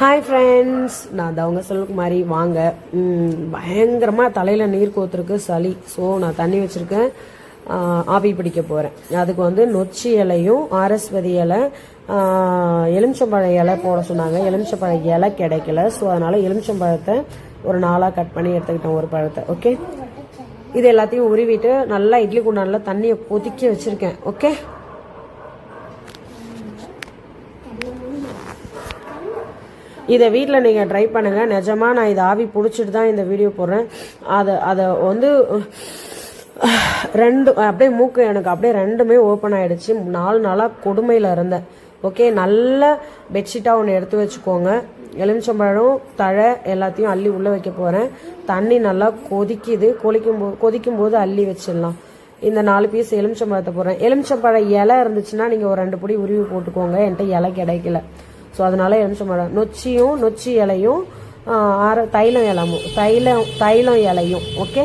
Hi friends நான் தவங்க மாதிரி வாங்க. பயங்கரமாக தலையில் நீர் கோத்துருக்கு சளி. ஸோ நான் தண்ணி வச்சுருக்கேன். ஆவி பிடிக்க போகிறேன் அதுக்கு வந்து நொச்சி இலையும் ஆரஸ்வதி இலை எலுமிச்சம்பழ இலை போட சொன்னாங்க. எலுமிச்சம்பழ இலை கிடைக்கல. ஸோ அதனால் எலுமிச்சம்பழத்தை ஒரு நாளாக கட் பண்ணி எடுத்துக்கிட்டேன் ஒரு பழத்தை. ஓகே இது எல்லாத்தையும் உருவிட்டு நல்லா இட்லி குண்டானில் தண்ணியை கொதிக்க வச்சுருக்கேன். ஓகே இதை வீட்டில் நீங்கள் ட்ரை பண்ணுங்கள் நிஜமாக நான் இதை ஆவி பிடிச்சிட்டு தான் இந்த வீடியோ போடுறேன். அதை அதை வந்து ரெண்டு அப்படியே மூக்கு எனக்கு அப்படியே ரெண்டுமே ஓப்பன் ஆகிடுச்சு நாலு நாளாக கொடுமையில் இருந்தேன். ஓகே நல்ல பெட்ஷீட்டாக ஒன்று எடுத்து வச்சுக்கோங்க. எலுமிச்சம்பழம் தழை எல்லாத்தையும் அள்ளி உள்ளே வைக்க போகிறேன் தண்ணி நல்லா கொதிக்குது. கொதிக்கும் போ கொதிக்கும் போது அள்ளி வச்சிடலாம். இந்த நாலு பீஸ் எலுமிச்சம்பழத்தை போடுறேன். எலுமிச்சம்பழம் இலை இருந்துச்சுன்னா நீங்கள் ஒரு ரெண்டு பொடி உருவி போட்டுக்கோங்க. என்கிட்ட இலை கிடைக்கல. ஸோ அதனால எலுமிச்சம்பழம் நொச்சியும் நொச்சி இலையும் ஆற தைலம் இலமும் தைலம் தைலம் இலையும் ஓகே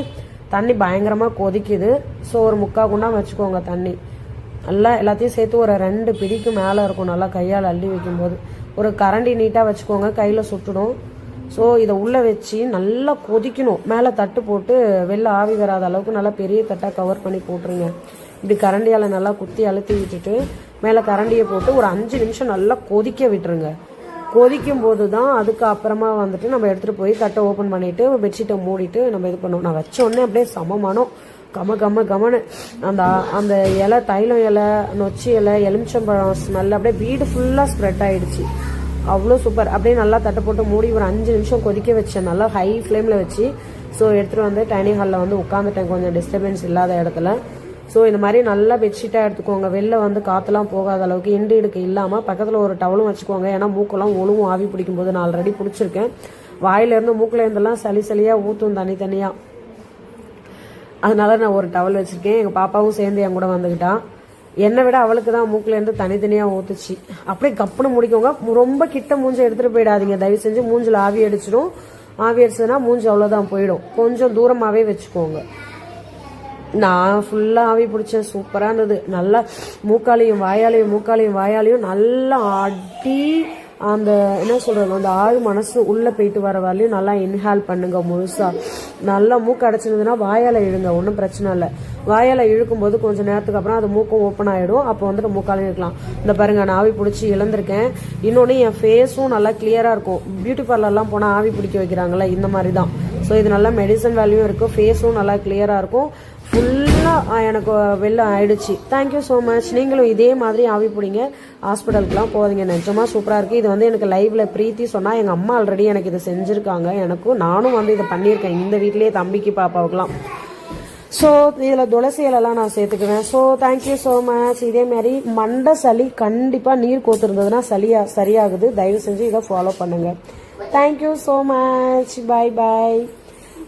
தண்ணி பயங்கரமாக கொதிக்குது. ஸோ ஒரு முக்கால் குண்டா வச்சுக்கோங்க தண்ணி. நல்லா எல்லாத்தையும் சேர்த்து ஒரு ரெண்டு பிடிக்கு மேலே இருக்கும். நல்லா கையால் அள்ளி வைக்கும்போது. ஒரு கரண்டி நீட்டாக வச்சுக்கோங்க கையில் சுட்டுடும். ஸோ இதை உள்ளே வச்சு நல்லா கொதிக்கணும். மேலே தட்டு போட்டு வெளில ஆவி வராத அளவுக்கு நல்லா பெரிய தட்டாக கவர் பண்ணி போட்டுருங்க. இப்படி கரண்டியால் நல்லா குத்தி அழுத்தி விட்டுட்டு மேலே கரண்டியை போட்டு ஒரு அஞ்சு நிமிஷம் நல்லா கொதிக்க விட்டுருங்க. கொதிக்கும் போது தான் அதுக்கு அப்புறமா வந்துட்டு நம்ம எடுத்துகிட்டு போய் தட்டை ஓப்பன் பண்ணிவிட்டு பெட்ஷீட்டை மூடிட்டு நம்ம இது பண்ணுவோம் நான் வச்சோடனே அப்படியே சமமானோம். கம கம கமனு அந்த அந்த இலை தைலம் இலை நொச்சி இலை எலுமிச்சம்பழம் ஸ்மெல் அப்படியே வீடு ஃபுல்லாக ஸ்ப்ரெட் ஆகிடுச்சு அவ்வளோ சூப்பர் அப்படியே நல்லா தட்டை போட்டு மூடி ஒரு அஞ்சு நிமிஷம் கொதிக்க வச்சேன் நல்லா ஹை ஃப்ளேமில் வச்சு ஸோ எடுத்துகிட்டு வந்து டைனிங் ஹாலில் வந்து உட்காந்துட்டேன் கொஞ்சம் டிஸ்டர்பன்ஸ் இல்லாத இடத்துல. ஸோ இந்த மாதிரி நல்லா பெட்ஷீட்டாக எடுத்துக்கோங்க. வெளில வந்து காற்றுலாம் போகாத அளவுக்கு இண்டு இடுக்கு இல்லாமல் பக்கத்தில் ஒரு டவலும் வச்சுக்கோங்க. ஏன்னா மூக்கெல்லாம் ஒழுவும் ஆவி பிடிக்கும் போது நான் ஆல்ரெடி பிடிச்சிருக்கேன். வாயிலேருந்து மூக்கிலேருந்துலாம் சளி சளியாக ஊற்றும் தனித்தனியாக அதனால நான் ஒரு டவல் வச்சுருக்கேன். எங்கள் பாப்பாவும் சேர்ந்து என் கூட வந்துக்கிட்டான் என்னை விட அவளுக்கு தான் மூக்குலேருந்து தனித்தனியாக ஊத்துச்சு. அப்படியே கப்புன்னு முடிக்கோங்க. ரொம்ப கிட்ட மூஞ்சி எடுத்துகிட்டு போயிடாதீங்க. தயவு செஞ்சு மூஞ்சில் ஆவி அடிச்சிடும். ஆவி அடிச்சதுன்னா மூஞ்சி அவ்வளோதான் போயிடும். கொஞ்சம் தூரமாகவே வச்சுக்கோங்க. நான் ஃபுல்லாக ஆவி பிடிச்சேன் சூப்பராக இருந்தது. நல்லா மூக்காலையும் வாயாலையும் மூக்காலையும் வாயாலையும் நல்லா அடி அந்த என்ன சொல்கிறது அந்த ஆழ் மனசு உள்ளே போயிட்டு வர வரலையும் நல்லா இன்ஹால் பண்ணுங்க முழுசாக நல்லா மூக்கு அடைச்சிருந்ததுன்னா வாயால் இழுங்க ஒன்றும் பிரச்சனை இல்லை. வாயால் இழுக்கும் போது கொஞ்சம் நேரத்துக்கு அப்புறம் அது மூக்கும் ஓப்பன் ஆகிடும் அப்போ வந்துட்டு மூக்காலையும் இருக்கலாம் இந்த பாருங்க நான் ஆவி பிடிச்சி இழந்திருக்கேன். இன்னொன்று என் ஃபேஸும் நல்லா கிளியராக இருக்கும். பியூட்டி பார்லர்லாம் போனால் ஆவி பிடிக்க வைக்கிறாங்களே இந்த மாதிரி தான் ஸோ இது நல்லா மெடிசன் வேல்யூ இருக்கும் ஃபேஸும் நல்லா கிளியராக இருக்கும். ஃபுல்லாக எனக்கு வெளில ஆயிடுச்சு. தேங்க்யூ ஸோ மச் நீங்களும் இதே மாதிரி ஆவி பிடிங்க. ஹாஸ்பிட்டலுக்குலாம் போகாதீங்க. நிஜமாக சூப்பராக இருக்குது இது வந்து எனக்கு லைவில் பிரீத்தி சொன்னால் எங்கள் அம்மா ஆல்ரெடி எனக்கு இதை செஞ்சுருக்காங்க. எனக்கும் நானும் வந்து இதை பண்ணியிருக்கேன். இந்த வீட்லேயே தம்பிக்கு பாப்பாவுக்குலாம். ஸோ இதில் துளசி இலைலாம் நான் சேர்த்துக்குவேன். So thank you so much இதேமாரி மண்டை சளி கண்டிப்பாக நீர் கோத்துருந்ததுன்னா சளியா சரியாகுது. தயவு செஞ்சு இதை ஃபாலோ பண்ணுங்கள் thank you so much bye bye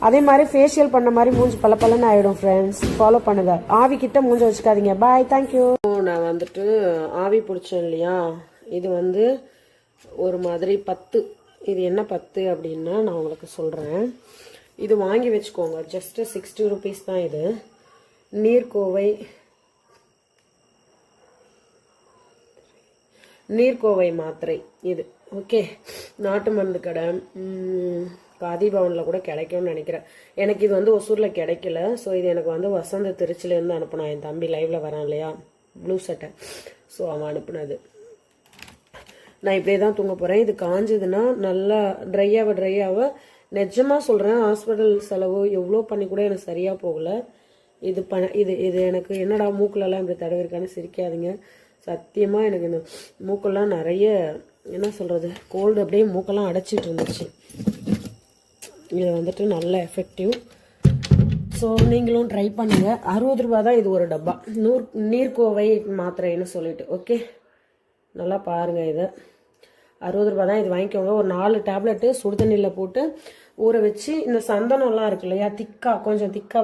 அதே மாதிரி ஃபேஷியல் பண்ண மாதிரி மூஞ்சி பல பலன்னு ஆயிடும் ஃப்ரெண்ட்ஸ் ஃபாலோ பண்ணுங்க. ஆவி கிட்ட மூஞ்சி வச்சுக்காதீங்க. பாய் தேங்க்யூ நான் வந்துட்டு ஆவி பிடிச்சேன் இல்லையா? இது வந்து ஒரு மாதிரி பத்து. இது என்ன பத்து அப்படின்னா நான் உங்களுக்கு சொல்கிறேன் இது வாங்கி வச்சுக்கோங்க. ஜஸ்ட்டு சிக்ஸ்டி ருபீஸ் தான் இது. நீர்க்கோவை. நீர்க்கோவை மாத்திரை இது. ஓகே நாட்டு மருந்து கடை. காதி பவனில் கூட கிடைக்கும்னு நினைக்கிறேன். எனக்கு இது வந்து ஒசூரில் கிடைக்கல. ஸோ இது எனக்கு வந்து வசந்த திருச்சிலேருந்து அனுப்பினான். என் தம்பி லைவ்ல வரான் இல்லையா? ப்ளூ சட்டை ஸோ அவன் அனுப்புனது. நான் இப்படியே தான் தூங்க போகிறேன் இது காஞ்சதுன்னா நல்லா ட்ரையாக ட்ரையாக நிஜமாக சொல்கிறேன் ஹாஸ்பிட்டல் செலவு எவ்வளோ பண்ணி கூட எனக்கு சரியாக போகல. இது பண இது இது எனக்கு என்னடா மூக்கிலலாம் இப்படி தடவிருக்கான்னு சிரிக்காதீங்க. சத்தியமாக எனக்கு இந்த மூக்கெல்லாம் நிறைய என்ன சொல்கிறது கோல்டு அப்படியே மூக்கெல்லாம் அடைச்சிட்டு இருந்துச்சு. இது வந்துட்டு நல்ல எஃபெக்டிவ் ஸோ நீங்களும் ட்ரை பண்ணுங்க. அறுபது ரூபா தான் இது ஒரு டப்பா. நூர் நீர்க்கோவை மாத்திரைன்னு சொல்லிட்டு ஓகே நல்லா பாருங்க இதை. அறுபது ரூபா தான் இது வாங்கிக்கோங்க. ஒரு நாலு டேப்லெட்டு சுடு தண்ணியில் போட்டு ஊற வச்சு இந்த சந்தனம்லாம் இருக்கு இல்லையா? திக்கா கொஞ்சம் திக்காக